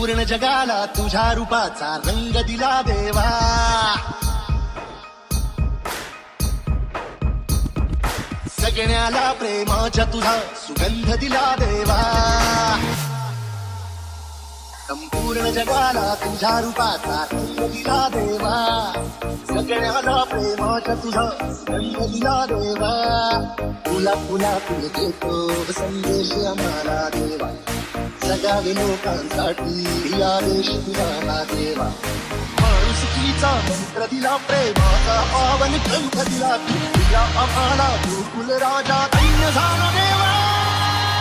संपूर्ण जगाला तुझ्या रूपाचा रंग दिला देवा. सगळ्याला प्रेमाच्या तुझा सुगंध दिला देवा. संपूर्ण जगाला तुझ्या रूपाचा रंग दिला देवा. सगळ्याला प्रेमाच्या तुझा सुगंध दिला देवा. तुला फुला फुल देतो संदेश आम्हाला देवा लोकांसाठी आदेश तुझा देवा। माणुसकीचा मंत्र दिला प्रेमाचा पावन ग्रंथ दिला दिला आम्हाला गुरुकुल राजा